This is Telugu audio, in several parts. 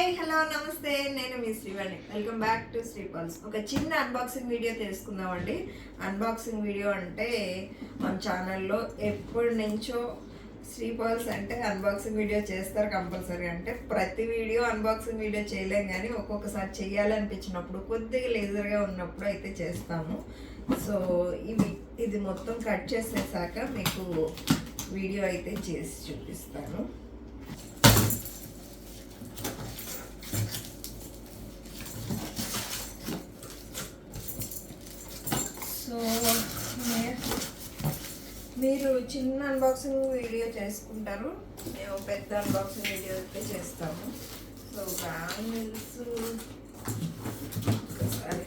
హాయ్ హలో నమస్తే. నేను మీ Srivani. Welcome back to Sri ఒక చిన్న అన్బాక్సింగ్ వీడియో తెలుసుకుందామండి. అన్బాక్సింగ్ వీడియో అంటే మన ఛానల్లో ఎప్పటి నుంచో శ్రీ అంటే అన్బాక్సింగ్ వీడియో చేస్తారు కంపల్సరీ అంటే ప్రతి వీడియో అన్బాక్సింగ్ వీడియో చేయలేం కానీ ఒక్కొక్కసారి చేయాలనిపించినప్పుడు కొద్దిగా లేజర్గా ఉన్నప్పుడు అయితే చేస్తాము. సో ఇవి ఇది మొత్తం కట్ చేసేసాక మీకు వీడియో అయితే చేసి చూపిస్తాను సో మే- మీరు చిన్న అన్బాక్సింగ్ వీడియో చేసుకుంటారు. మేము పెద్ద అన్బాక్సింగ్ వీడియో అయితే చేస్తాము. సో బ్యాంగిల్స్ ఒకసారి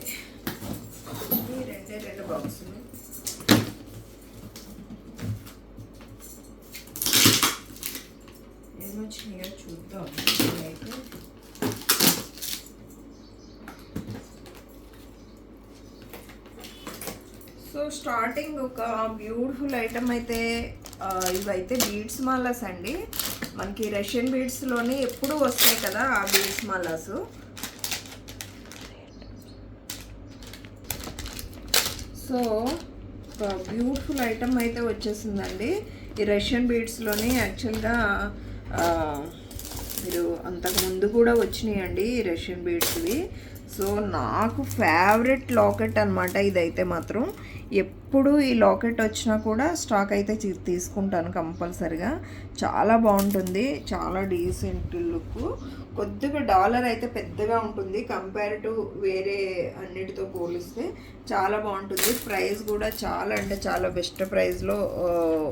రెండే రెండు బాక్స్ ఏమొచ్చినాయో చూద్దాం అయితే సో స్టార్టింగ్ ఒక బ్యూటిఫుల్ ఐటమ్ అయితే ఇవైతే బీడ్స్ మాలాస్ అండి. మనకి రష్యన్ బీడ్స్లోని ఎప్పుడు వస్తాయి కదా ఆ బీడ్స్ మాలాస్. సో ఒక బ్యూటిఫుల్ ఐటమ్ అయితే వచ్చేసిందండి. ఈ రష్యన్ బీడ్స్లోని యాక్చువల్గా మీరు అంతకుముందు కూడా వచ్చినాయండి ఈ రష్యన్ బీడ్స్వి సో నాకు ఫేవరెట్ లాకెట్ అనమాట ఇదైతే మాత్రం. ఎప్పుడు ఈ లాకెట్ వచ్చినా కూడా స్టాక్ అయితే తీ- తీసుకుంటాను కంపల్సరిగా. చాలా బాగుంటుంది. చాలా డీసెంట్ లుక్. కొద్దిగా డాలర్ అయితే పెద్దగా ఉంటుంది కంపేర్ టు వేరే అన్నిటితో పోలిస్తే. చాలా బాగుంటుంది. ప్రైస్ కూడా చాలా అంటే చాలా బెస్ట్ ప్రైస్లో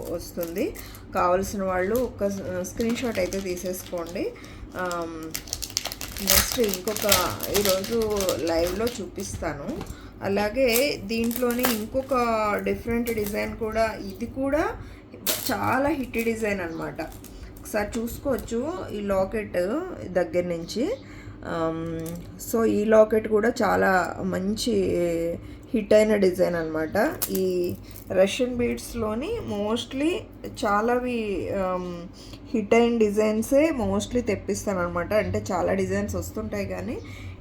వస్తుంది. కావలసిన వాళ్ళు ఒక స్క్రీన్ షాట్ అయితే తీసేసుకోండి. నెక్స్ట్ ఇంకొక ఈరోజు లైవ్లో చూపిస్తాను. అలాగే దీంట్లోనే ఇంకొక డిఫరెంట్ డిజైన్ కూడా ఇది కూడా చాలా హిట్ డిజైన్ అనమాట ఒకసారి చూసుకోవచ్చు ఈ లాకెట్ దగ్గర నుంచి. సో ఈ లాకెట్ కూడా చాలా మంచి హిట్ అయిన డిజైన్ అనమాట ఈ రష్యన్ బీడ్స్లోని మోస్ట్లీ చాలావి హిట్ అయిన డిజైన్సే మోస్ట్లీ తెప్పిస్తాను అనమాట అంటే చాలా డిజైన్స్ వస్తుంటాయి కానీ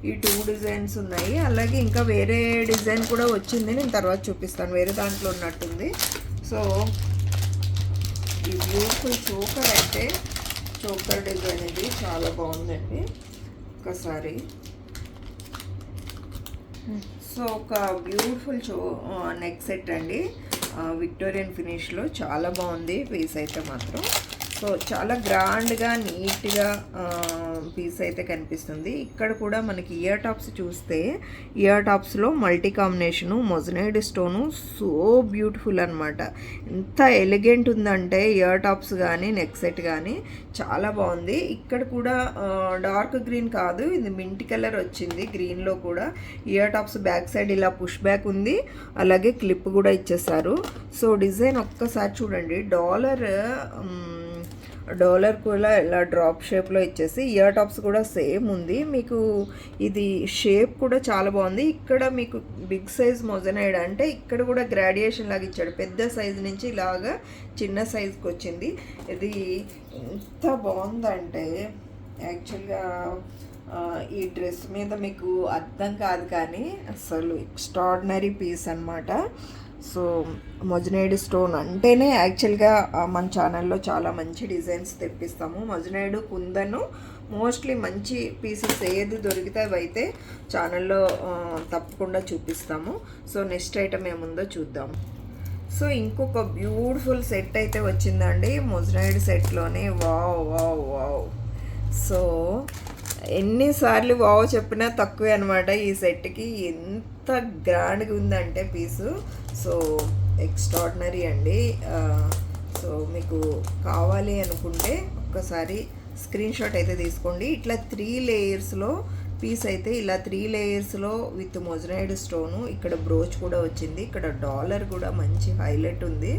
ఈ టూ డిజైన్స్ ఉన్నాయి. అలాగే ఇంకా వేరే డిజైన్ కూడా వచ్చింది. నేను తర్వాత చూపిస్తాను. వేరే దాంట్లో ఉన్నట్టుంది. సో ఈ బ్యూటిఫుల్ చోకర్ అయితే చోకర్ డిజైన్ ఇది. చాలా బాగుందండి. ఒకసారి సో ఒక బ్యూటిఫుల్ చో నెక్ సెట్ అండి. Uh, విక్టోరియన్ ఫినిష్లో చాలా బాగుంది. పీస్ అయితే మాత్రం. సో చాలా గ్రాండ్గా నీట్గా పీస్ అయితే కనిపిస్తుంది. ఇక్కడ కూడా మనకి ఇయర్ టాప్స్ చూస్తే ear టాప్స్లో multi combination moissanite stone so beautiful అనమాట ఎంత ఎలిగెంట్ ఉందంటే ఇయర్ టాప్స్ కానీ నెక్ సెట్ కానీ చాలా బాగుంది. ఇక్కడ కూడా డార్క్ గ్రీన్ కాదు ఇది మింటి కలర్ వచ్చింది గ్రీన్లో కూడా. ఇయర్ టాప్స్ బ్యాక్ సైడ్ ఇలా పుష్ బ్యాక్ ఉంది అలాగే క్లిప్ కూడా ఇచ్చేసారు. సో డిజైన్ ఒక్కసారి చూడండి డాలర్ డాలర్ కూడా ఇలా డ్రాప్ షేప్లో ఇచ్చేసి ఇయర్ టాప్స్ కూడా సేమ్ ఉంది. మీకు ఇది షేప్ కూడా చాలా బాగుంది. ఇక్కడ మీకు బిగ్ సైజ్ మొజనైడ్ అంటే ఇక్కడ కూడా గ్రాడ్యుయేషన్ లాగా ఇచ్చాడు. పెద్ద సైజ్ నుంచి ఇలాగా చిన్న సైజ్కి వచ్చింది. ఇది ఎంత బాగుందంటే యాక్చువల్గా ఈ డ్రెస్ మీద మీకు అర్థం కాదు కానీ అసలు ఎక్స్ట్రాడినరీ పీస్ అన్నమాట. సో మొజనైడ్ స్టోన్ అంటేనే యాక్చువల్గా మన ఛానల్లో చాలా మంచి డిజైన్స్ తెప్పిస్తాము. మొజనైడ్ కుందను మోస్ట్లీ మంచి పీసెస్ ఏది దొరికితే అయితే ఛానల్లో తప్పకుండా చూపిస్తాము. సో నెక్స్ట్ ఐటమ్ ఏముందో చూద్దాం. సో ఇంకొక బ్యూటిఫుల్ సెట్ అయితే వచ్చిందండి. Moissanite సెట్లోనే. Wow wow wow. So ఎన్నిసార్లు వావ్ చెప్పినా తక్కువే అనమాట ఈ సెట్కి. ఎంత గ్రాండ్గా ఉందంటే పీసు. సో ఎక్స్ట్రాడినరీ అండి. సో మీకు కావాలి అనుకుంటే ఒక్కసారి స్క్రీన్ షాట్ అయితే తీసుకోండి. ఇట్లా త్రీ లేయర్స్లో పీస్ అయితే ఇలా త్రీ లేయర్స్లో విత్ మొజనైడ్ స్టోను ఇక్కడ బ్రోచ్ కూడా వచ్చింది. ఇక్కడ డాలర్ కూడా మంచి హైలైట్ ఉంది.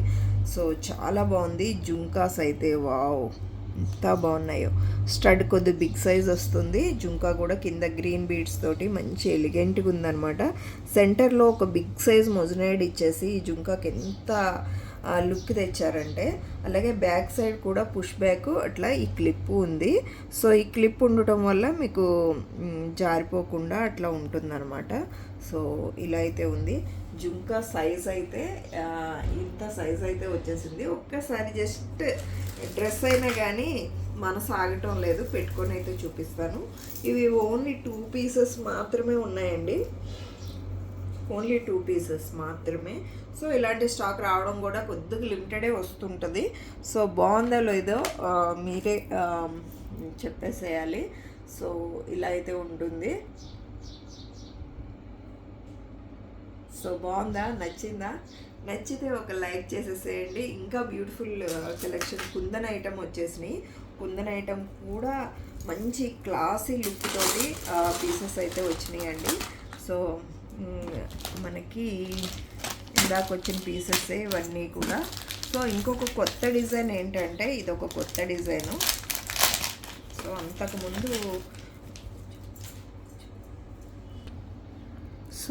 సో చాలా బాగుంది. జుంకాస్ అయితే వావ్! ఎంత బాగున్నాయో. స్టడ్ కొద్ది బిగ్ సైజ్ వస్తుంది. జుంకా కూడా కింద గ్రీన్ బీడ్స్ తోటి మంచి ఎలిగెంట్గా ఉందన్నమాట. సెంటర్లో ఒక బిగ్ సైజ్ మొజనైడ్ ఇచ్చేసి ఈ జుంకాకి ఎంత లుక్ తెచ్చారంటే అలాగే బ్యాక్ సైడ్ కూడా పుష్ బ్యాక్ అట్లా ఈ క్లిప్ ఉంది. సో ఈ క్లిప్ ఉండటం వల్ల మీకు జారిపోకుండా అట్లా ఉంటుందన్నమాట. సో ఇలా అయితే ఉంది. జుంకా సైజ్ అయితే ఇంత సైజ్ అయితే వచ్చేసింది. ఒక్కసారి జస్ట్ డ్రెస్ అయినా కానీ మనసు ఆగటం లేదు. పెట్టుకొని అయితే చూపిస్తాను. ఇవి ఓన్లీ టూ పీసెస్ మాత్రమే ఉన్నాయండి. ఓన్లీ టూ పీసెస్ మాత్రమే. సో ఇలాంటి స్టాక్ రావడం కూడా కొద్దిగా లిమిటెడే వస్తుంటుంది. సో బాగుందో లేదో మీరే చెప్పేసేయాలి. సో ఇలా అయితే ఉంటుంది. సో బాగుందా? నచ్చిందా? నచ్చితే ఒక లైక్ చేసేసేయండి. ఇంకా బ్యూటిఫుల్ కలెక్షన్ కుందన్ ఐటమ్ వచ్చేసినాయి. కుందన్ ఐటమ్ కూడా మంచి క్లాసీ లుక్ తోటి పీసెస్ అయితే వచ్చినాయండి. సో మనకి ఇందాక వచ్చిన పీసెస్ ఇవన్నీ కూడా. సో ఇంకొక కొత్త డిజైన్ ఏంటంటే ఇది ఒక కొత్త డిజైను. సో అంతకుముందు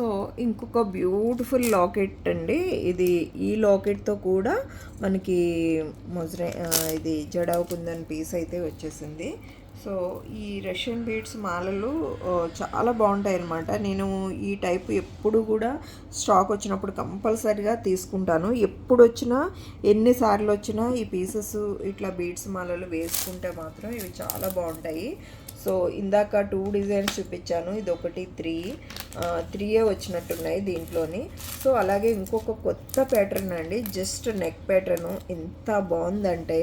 సో ఇంకొక బ్యూటిఫుల్ లాకెట్ అండి. ఇది ఈ లాకెట్తో కూడా మనకి మొజరే ఇది జడావు కుందన్ పీస్ అయితే వచ్చేసింది. సో ఈ రష్యన్ బీడ్స్ మాలలు చాలా బాగుంటాయి అన్నమాట నేను ఈ టైప్ ఎప్పుడు కూడా స్టాక్ వచ్చినప్పుడు కంపల్సరిగా తీసుకుంటాను. ఎప్పుడు వచ్చినా ఎన్నిసార్లు వచ్చినా ఈ పీసెస్ ఇట్లా బీడ్స్ మాలలు వేసుకుంటే మాత్రం ఇవి చాలా బాగుంటాయి. సో ఇందాక టూ డిజైన్స్ చూపించాను ఇది ఒకటి త్రీ త్రీయే వచ్చినట్టున్నాయి దీంట్లోని. సో అలాగే ఇంకొక కొత్త ప్యాటర్న్ అండి జస్ట్ నెక్ ప్యాటర్న్. ఎంత బాగుందంటే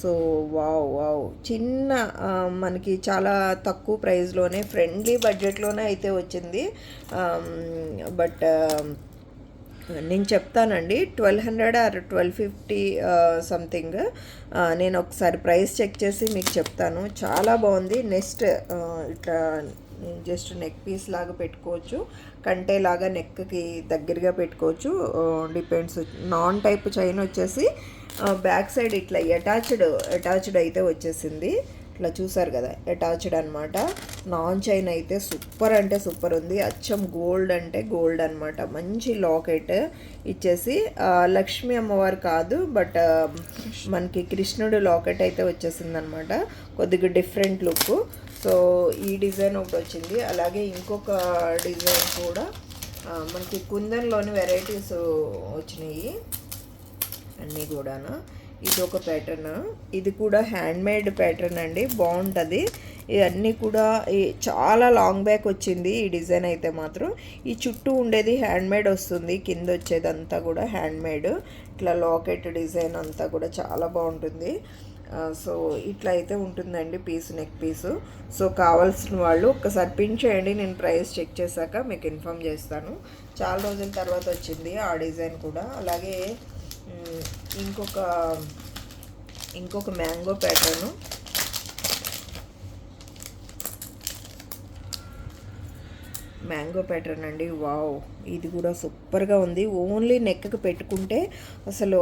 సో వావ్ వావ్. చిన్న మనకి చాలా తక్కువ ప్రైస్లోనే ఫ్రెండ్లీ బడ్జెట్లోనే అయితే వచ్చింది. బట్ నేను చెప్తానండి twelve hundred or twelve fifty something. నేను ఒకసారి ప్రైస్ చెక్ చేసి మీకు చెప్తాను. చాలా బాగుంది. నెక్స్ట్ ఇట్లా జస్ట్ నెక్ పీస్ లాగా పెట్టుకోవచ్చు. కంటే లాగా నెక్కి దగ్గరగా పెట్టుకోవచ్చు. డిపెండ్స్ నాన్ టైప్ చైన్ వచ్చేసి బ్యాక్ సైడ్ ఇట్లా అటాచ్డ్ అటాచ్డ్ అయితే వచ్చేసింది. ఇట్లా చూసారు కదా అటాచ్డ్ అనమాట నాన్ చైన్ అయితే సూపర్ అంటే సూపర్ ఉంది. అచ్చం గోల్డ్ అంటే గోల్డ్ అనమాట మంచి లాకెట్ ఇచ్చేసి లక్ష్మీ అమ్మవారు కాదు బట్ మనకి కృష్ణుడు లాకెట్ అయితే వచ్చేసింది అనమాట కొద్దిగా డిఫరెంట్ లుక్. సో ఈ డిజైన్ ఒకటి వచ్చింది. అలాగే ఇంకొక డిజైన్ కూడా మనకి కుందన్లోని వెరైటీస్ వచ్చినాయి. అన్నీ కూడాను. ఇది ఒక ప్యాటర్న్ ఇది కూడా హ్యాండ్ మేడ్ ప్యాటర్న్ అండి. బాగుంటుంది. ఇవన్నీ కూడా ఈ- చాలా లాంగ్ బ్యాక్ వచ్చింది ఈ డిజైన్ అయితే మాత్రం. ఈ చుట్టూ ఉండేది హ్యాండ్ మేడ్ వస్తుంది. కింద వచ్చేది అంతా కూడా హ్యాండ్ మేడ్ ఇట్లా లాకెట్ డిజైన్ అంతా కూడా చాలా బాగుంటుంది. సో ఇట్లా అయితే ఉంటుందండి పీస్ నెక్ పీసు సో కావాల్సిన వాళ్ళు ఒక్కసారి పిన్ చేయండి. నేను ప్రైస్ చెక్ చేశాక మీకు ఇన్ఫామ్ చేస్తాను. చాలా రోజుల తర్వాత వచ్చింది ఆ డిజైన్ కూడా. అలాగే Eh, ఇంకొక ఇంకొక మ్యాంగో ప్యాటర్ను. మ్యాంగో ప్యాటర్న్ అండి వావ్. ఇది కూడా సూపర్గా ఉంది. ఓన్లీ నెక్కకు పెట్టుకుంటే అసలు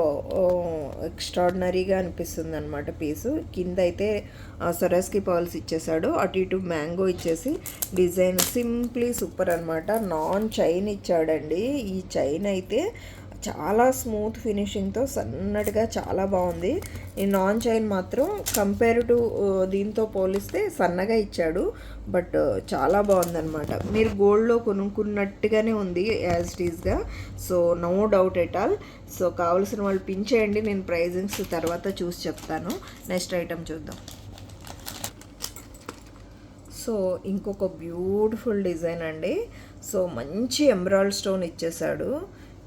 ఎక్స్ట్రాడినరీగా అనిపిస్తుంది అనమాట పీసు. కింద అయితే సరస్కి పర్ల్స్ ఇచ్చేసాడు. అటు ఇటు మ్యాంగో ఇచ్చేసి డిజైన్ సింప్లీ సూపర్ అనమాట నాన్ చైన్ ఇచ్చాడండి. ఈ చైన్ అయితే చాలా స్మూత్ ఫినిషింగ్తో సన్నటిగా చాలా బాగుంది. ఈ నాన్ చైన్ మాత్రం కంపేర్ టు uh, దీంతో పోలిస్తే సన్నగా ఇచ్చాడు. బట్ uh, చాలా బాగుందన్నమాట. మీరు గోల్డ్లో కొనుక్కున్నట్టుగానే ఉంది as it so no doubt at all so కావాల్సిన వాళ్ళు పిన్ చేయండి. నేను ప్రైజింగ్స్ తర్వాత చూసి చెప్తాను. నెక్స్ట్ ఐటెం చూద్దాం. సో ఇంకొక బ్యూటిఫుల్ డిజైన్ అండి. సో మంచి ఎంబ్రాయిడ్ స్టోన్ ఇచ్చేసాడు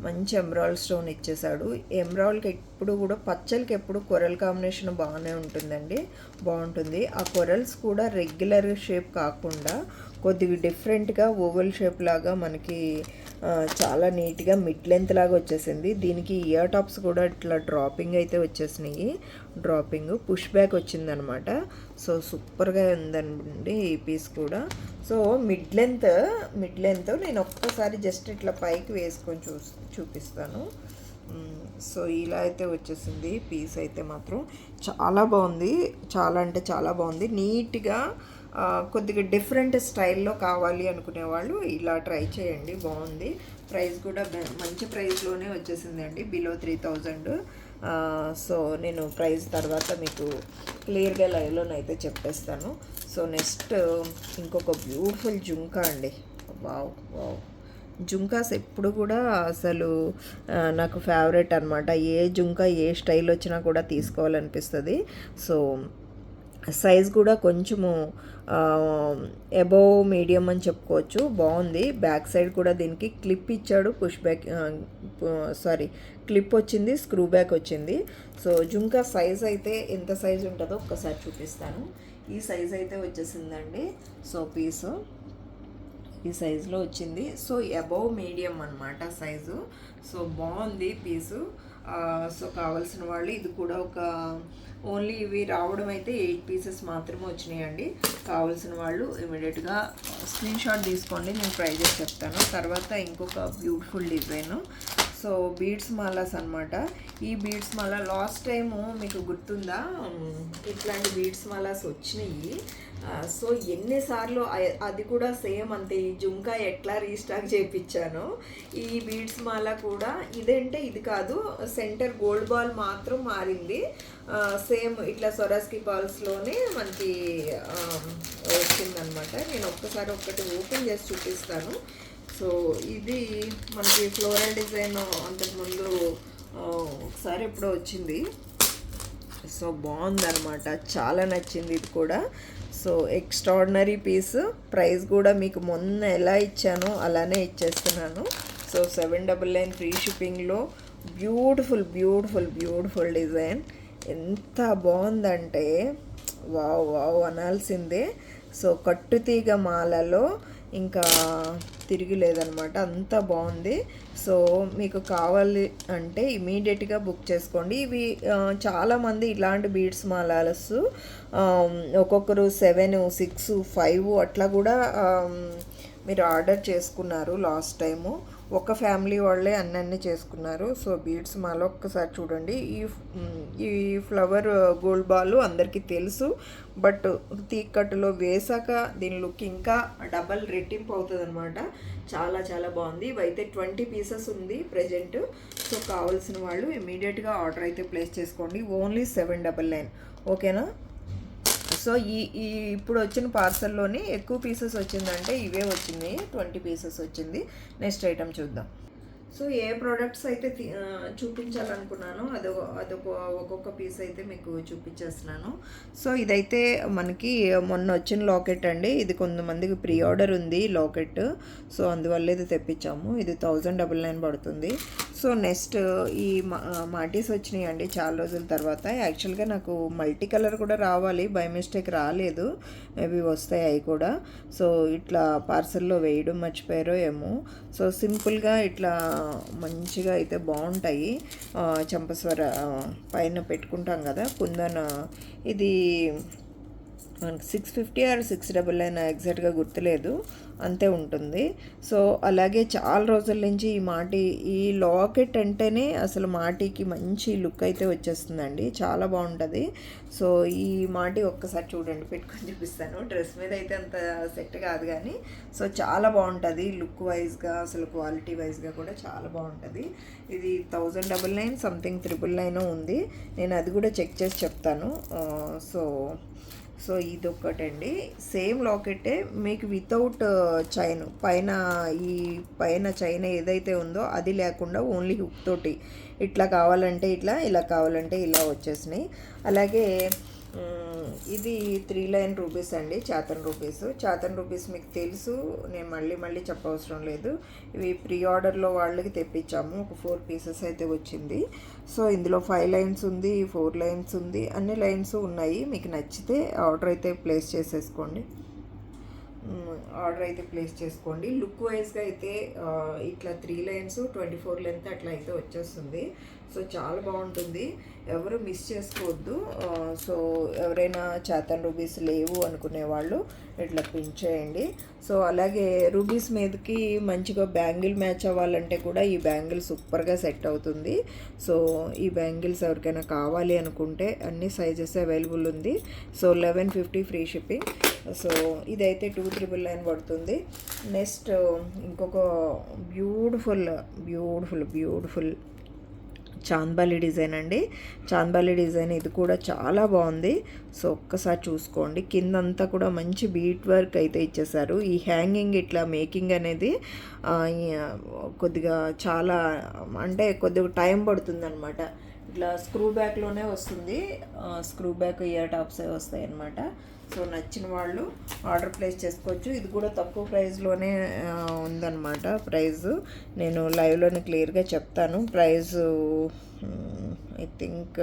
మంచి ఎమరాల్డ్ స్టోన్ ఇచ్చేసాడు ఎమరాల్డ్కి ఎప్పుడు కూడా పచ్చలకి ఎప్పుడు కొరల్ కాంబినేషన్ బాగానే ఉంటుందండి. బాగుంటుంది. ఆ కొరల్స్ కూడా రెగ్యులర్ షేప్ కాకుండా కొద్దిగా డిఫరెంట్గా ఓవల్ షేప్ లాగా మనకి చాలా నీట్గా మిడ్ లెంత్ లాగా వచ్చేసింది. దీనికి ఇయర్ టాప్స్ కూడా ఇట్లా డ్రాపింగ్ అయితే వచ్చేసినాయి. డ్రాపింగ్ పుష్ బ్యాక్ వచ్చిందనమాట. సో సూపర్గా ఉందండి ఈ పీస్ కూడా. So mid length mid length నేను ఒక్కసారి జస్ట్ ఇట్లా పైకి వేసుకొని చూ చూపిస్తాను. సో ఇలా అయితే వచ్చేసింది పీస్ అయితే మాత్రం. చాలా బాగుంది. చాలా అంటే చాలా బాగుంది. నీట్గా కొద్దిగా డిఫరెంట్ స్టైల్లో కావాలి అనుకునే వాళ్ళు ఇలా ట్రై చేయండి బాగుంది. ప్రైస్ కూడా మంచి ప్రైస్లోనే వచ్చేసిందండి బిలో త్రీ థౌజండ్ సో నేను ప్రైస్ తర్వాత మీకు క్లియర్గా లైవ్లోనైతే చెప్పేస్తాను. సో నెక్స్ట్ ఇంకొక బ్యూటిఫుల్ జుంకా అండి. Wow wow. జుంకాస్ ఎప్పుడు కూడా అసలు నాకు ఫేవరెట్ అనమాట ఏ జుంకా ఏ స్టైల్ వచ్చినా కూడా తీసుకోవాలనిపిస్తుంది. సో సైజ్ కూడా కొంచెము అబోవ్ మీడియం అని చెప్పుకోవచ్చు. బాగుంది. బ్యాక్ సైడ్ కూడా దీనికి క్లిప్ ఇచ్చాడు. పుష్ బ్యాక్ సారీ క్లిప్ వచ్చింది. స్క్రూ బ్యాక్ వచ్చింది. సో జుంకా సైజ్ అయితే ఎంత సైజ్ ఉంటుందో ఒక్కసారి చూపిస్తాను. ఈ సైజ్ అయితే వచ్చేసిందండి. సో పీసు ఈ సైజులో వచ్చింది. సో అబోవ్ మీడియం అనమాట సైజు. సో బాగుంది పీసు. సో కావాల్సిన వాళ్ళు ఇది కూడా ఒక ఓన్లీ ఇవి రావడం అయితే ఎయిట్ పీసెస్ మాత్రమే వచ్చినాయండి. కావాల్సిన వాళ్ళు ఇమీడియట్గా స్క్రీన్ షాట్ తీసుకోండి నేను ప్రైజెస్ చెప్తాను. తర్వాత ఇంకొక beautiful design. So beads malas అనమాట ఈ బీడ్స్ మాల లాస్ట్ టైము మీకు గుర్తుందా? ఇట్లాంటి బీడ్స్ మాలాస్ వచ్చినాయి. సో ఎన్నిసార్లు అది కూడా సేమ్ అంతే. ఈ జుంకా ఎట్లా రీస్టాక్ చేయించానో ఈ బీడ్స్ మాల కూడా ఇదంటే ఇది కాదు. సెంటర్ గోల్డ్ బాల్ మాత్రం మారింది. సేమ్ ఇట్లా సొరాస్కి బాల్స్లోనే మనకి వచ్చిందనమాట. నేను ఒక్కసారి ఒక్కటి ఓపెన్ చేసి చూపిస్తాను. సో ఇది మనకి ఫ్లోరల్ డిజైన్ అంతకుముందు ఒకసారి ఎప్పుడో వచ్చింది. సో బాగుందనమాట. చాలా నచ్చింది ఇది కూడా. సో ఎక్స్ట్రాడినరీ పీస్ ప్రైస్ కూడా మీకు మొన్న ఎలా ఇచ్చానో అలానే ఇచ్చేస్తున్నాను. So seven double nine free షిప్పింగ్లో బ్యూటిఫుల్ బ్యూటిఫుల్ బ్యూటిఫుల్ డిజైన్ ఎంత బాగుందంటే వావ్ వావ్ అనాల్సిందే. సో కట్టుతీగ మాలలో ఇంకా తిరిగి లేదనమాట. అంత బాగుంది. సో మీకు కావాలి అంటే ఇమీడియట్గా బుక్ చేసుకోండి. ఇవి చాలామంది ఇలాంటి బీడ్స్ మాలాలస్ ఒక్కొక్కరు సెవెన్ సిక్స్ ఫైవ్ అట్లా కూడా మీరు ఆర్డర్ చేసుకున్నారు లాస్ట్ టైము. ఒక ఫ్యామిలీ వాళ్ళే అన్నీ చేసుకున్నారు. సో బీడ్స్ మాలో ఒక్కసారి చూడండి. ఈ ఈ ఫ్లవర్ గోల్డ్ బాల్ అందరికీ తెలుసు. బట్ తీక్కట్టులో వేసాక దీని లుక్ ఇంకా డబల్ రెట్టింపు అవుతుంది అనమాట చాలా చాలా బాగుంది. ఇవైతే ట్వంటీ పీసెస్ ఉంది ప్రజెంట్. సో కావాల్సిన వాళ్ళు ఇమీడియట్గా ఆర్డర్ అయితే ప్లేస్ చేసుకోండి. Only seven double nine. ఓకేనా? సో ఈ ఈ ఇప్పుడు వచ్చిన పార్సల్లోని ఎక్కువ పీసెస్ వచ్చిందంటే ఇవే వచ్చింది. ట్వంటీ పీసెస్ వచ్చింది. నెక్స్ట్ ఐటమ్ చూద్దాం. సో ఏ ప్రోడక్ట్స్ అయితే చూపించాలనుకున్నానో అదొక అదొక ఒక్కొక్క పీస్ అయితే మీకు చూపించేస్తున్నాను. సో ఇదైతే మనకి మొన్న వచ్చిన లాకెట్ అండి. ఇది కొంతమందికి ప్రీ ఆర్డర్ ఉంది లాకెట్ సో అందువల్ల ఇది తెప్పించాము. ఇది థౌజండ్ డబల్ నైన్ పడుతుంది. సో నెక్స్ట్ ఈ మా- మాటీస్ వచ్చినాయి అండి చాలా రోజుల తర్వాత. యాక్చువల్గా నాకు మల్టీ కలర్ కూడా రావాలి. బై మిస్టేక్ రాలేదు. మేబీ వస్తాయి అవి కూడా. సో ఇట్లా పార్సల్లో వేయడం మర్చిపోయారో ఏమో. సో సింపుల్గా ఇట్లా మంచిగా అయితే బాగుంటాయి. చంపస్వర పైన పెట్టుకుంటాం కదా కుందన. ఇది మనకి six fifty or six double nine ఎగ్జాక్ట్గా గుర్తులేదు. అంతే ఉంటుంది. సో అలాగే చాలా రోజుల నుంచి ఈ మాటి ఈ లాకెట్ అంటేనే అసలు మాటికి మంచి లుక్ అయితే వచ్చేస్తుందండి. చాలా బాగుంటుంది. సో ఈ మాటి ఒక్కసారి చూడండి పెట్టుకొని చూపిస్తాను. డ్రెస్ మీద అయితే అంత సెట్ కాదు కానీ సో చాలా బాగుంటుంది. లుక్ వైజ్గా అసలు క్వాలిటీ వైజ్గా కూడా చాలా బాగుంటుంది. ఇది thousand double nine something triple nine ఉంది. నేను అది కూడా చెక్ చేసి చెప్తాను. సో సో ఇది ఒక్కటండి సేమ్ లాకెటే మీకు వితౌట్ చైన్ uh, పైన ఈ పైన చైన్ ఏదైతే ఉందో అది లేకుండా ఓన్లీ హుక్ తోటి. ఇట్లా కావాలంటే ఇట్లా ఇలా కావాలంటే ఇలా వచ్చేసినాయి. అలాగే ఇది త్రీ లైన్ రూపీస్ అండి చాతన్ రూపీస్. చాతన్ రూపీస్ మీకు తెలుసు నేను మళ్ళీ మళ్ళీ చెప్పవసరం లేదు. ఇవి ప్రీ ఆర్డర్లో వాళ్ళకి తెప్పించాము ఒక ఫోర్ పీసెస్ అయితే వచ్చింది. సో ఇందులో ఫైవ్ లైన్స్ ఉంది ఫోర్ లైన్స్ ఉంది అన్ని లైన్స్ ఉన్నాయి. మీకు నచ్చితే ఆర్డర్ అయితే ప్లేస్ చేసేసుకోండి. ఆర్డర్ అయితే ప్లేస్ చేసుకోండి. లుక్ వైజ్గా అయితే ఇట్లా three lines twenty four length అట్లా అయితే వచ్చేస్తుంది. సో చాలా బాగుంటుంది. ఎవరు మిస్ చేసుకోవద్దు. సో ఎవరైనా చేతన్ రూబీస్ లేవు అనుకునే వాళ్ళు ఇట్లా పిన్ చేయండి. సో అలాగే రూబీస్ మీదకి మంచిగా బ్యాంగిల్ మ్యాచ్ అవ్వాలంటే కూడా ఈ బ్యాంగిల్ సూపర్గా సెట్ అవుతుంది. సో ఈ బ్యాంగిల్స్ ఎవరికైనా కావాలి అనుకుంటే అన్ని సైజెస్ అవైలబుల్ ఉంది. So eleven fifty free shipping. So ఇదైతే టూ త్రిబుల్ నైన్ పడుతుంది. నెక్స్ట్ ఇంకొక beautiful beautiful beautiful chandbali design అండి. చాంద్బాలి డిజైన్ ఇది కూడా చాలా బాగుంది. సో ఒక్కసారి చూసుకోండి. కిందంతా కూడా మంచి బీట్ వర్క్ అయితే ఇచ్చేసారు ఈ హ్యాంగింగ్ ఇట్లా మేకింగ్ అనేది కొద్దిగా చాలా అంటే కొద్దిగా టైం పడుతుంది అనమాట ఇట్లా స్క్రూ బ్యాక్లోనే వస్తుంది. స్క్రూ బ్యాక్ ఇయర్ టాప్స్ వస్తాయి అనమాట సో నచ్చిన వాళ్ళు ఆర్డర్ ప్లేస్ చేసుకోవచ్చు. ఇది కూడా తక్కువ ప్రైస్లోనే ఉందన్నమాట ప్రైస్. నేను లైవ్లోనే క్లియర్గా చెప్తాను. Price I think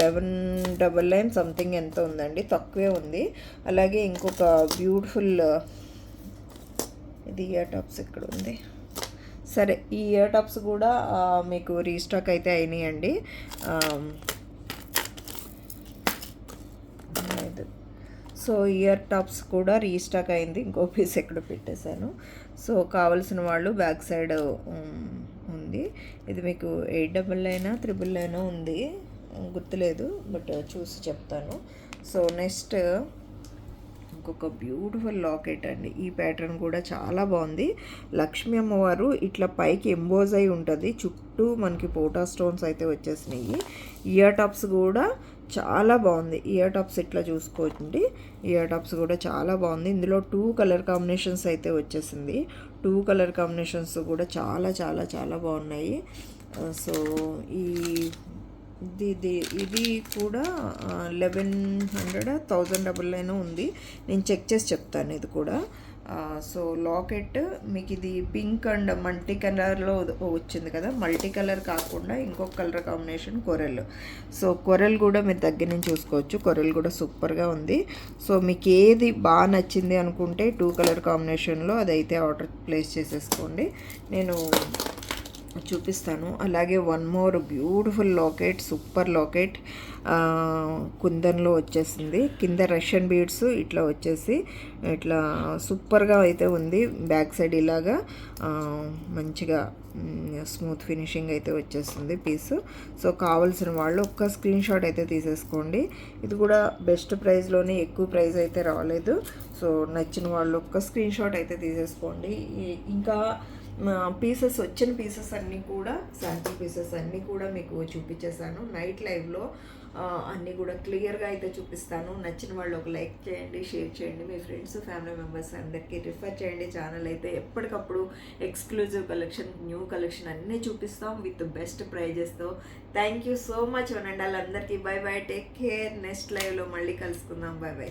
eleven double nine something ఎంత ఉందండి? తక్కువే ఉంది. అలాగే ఇంకొక బ్యూటిఫుల్ ఇది ఇయర్ టాప్స్ ఇక్కడ ఉంది. సరే ఈ ఇయర్ టాప్స్ కూడా మీకు రీస్టాక్ అయితే అయినాయండి ఆ, లేదు సో ఇయర్ టాప్స్ కూడా రీస్టాక్ అయింది. ఇంకో పీస్ ఎక్కడ పెట్టేశాను. సో కావలసిన వాళ్ళు బ్యాక్ సైడ్ ఉంది. ఇది మీకు ఎయిట్ డబుల్ అయినా త్రిబుల్ అయినా ఉంది. గుర్తులేదు బట్ చూసి చెప్తాను. సో నెక్స్ట్ ఇంకొక బ్యూటిఫుల్ లాకెట్ అండి. ఈ ప్యాటర్న్ కూడా చాలా బాగుంది. లక్ష్మీ అమ్మవారు ఇట్లా పైకి ఎంబోజ్ అయి ఉంటుంది. చుట్టూ మనకి పోటా స్టోన్స్ అయితే వచ్చేసినాయి. ఇయర్ టాప్స్ కూడా చాలా బాగుంది. ఇయర్ టాప్స్ ఇట్లా చూసుకోండి. ఇయర్ టాప్స్ కూడా చాలా బాగుంది. ఇందులో టూ కలర్ కాంబినేషన్స్ అయితే వచ్చేసింది. టూ కలర్ కాంబినేషన్స్ కూడా చాలా చాలా చాలా బాగున్నాయి. Uh, సో ఈ ఇది ఇది ఇది కూడా eleven hundred thousand double nine ఉంది. నేను చెక్ చేసి చెప్తాను ఇది కూడా. సో లాకెట్ మీకు ఇది పింక్ అండ్ మల్టీ కలర్లో వచ్చింది కదా. మల్టీ కలర్ కాకుండా ఇంకొక colour combination coral so coral కూడా మీరు దగ్గర నుంచి చూసుకోవచ్చు. కొరెల్ కూడా సూపర్గా ఉంది. సో మీకు ఏది బాగా నచ్చింది అనుకుంటే టూ కలర్ కాంబినేషన్లో అదైతే ఆర్డర్ ప్లేస్ చేసేసుకోండి. నేను చూపిస్తాను. అలాగే one more beautiful locket super locket కుందన్లో వచ్చేసింది. కింద రష్యన్ బీడ్స్ ఇట్లా వచ్చేసి ఇట్లా సూపర్గా అయితే ఉంది. బ్యాక్ సైడ్ ఇలాగా మంచిగా స్మూత్ ఫినిషింగ్ అయితే వచ్చేస్తుంది పీస్ సో కావాల్సిన వాళ్ళు ఒక్క స్క్రీన్ షాట్ అయితే తీసేసుకోండి. ఇది కూడా బెస్ట్ ప్రైస్లోనే ఎక్కువ ప్రైస్ అయితే రాలేదు. సో నచ్చిన వాళ్ళు ఒక్క స్క్రీన్ షాట్ అయితే తీసేసుకోండి. ఇంకా పీసెస్ వచ్చిన పీసెస్ అన్నీ కూడా శాంపుల్ పీసెస్ అన్నీ కూడా మీకు చూపించేశాను నైట్ లైవ్లో అన్నీ కూడా క్లియర్గా అయితే చూపిస్తాను. నచ్చిన వాళ్ళు ఒక లైక్ చేయండి షేర్ చేయండి. మీ ఫ్రెండ్స్ ఫ్యామిలీ మెంబర్స్ అందరికీ రిఫర్ చేయండి. ఛానల్ అయితే ఎప్పటికప్పుడు ఎక్స్క్లూజివ్ కలెక్షన్ న్యూ కలెక్షన్ అన్నీ చూపిస్తాం. విత్ బెస్ట్ ప్రైజెస్తో థ్యాంక్ యూ సో మచ్ వనండి వాళ్ళందరికీ bye bye take care next లైవ్లో మళ్ళీ కలుసుకుందాం. By by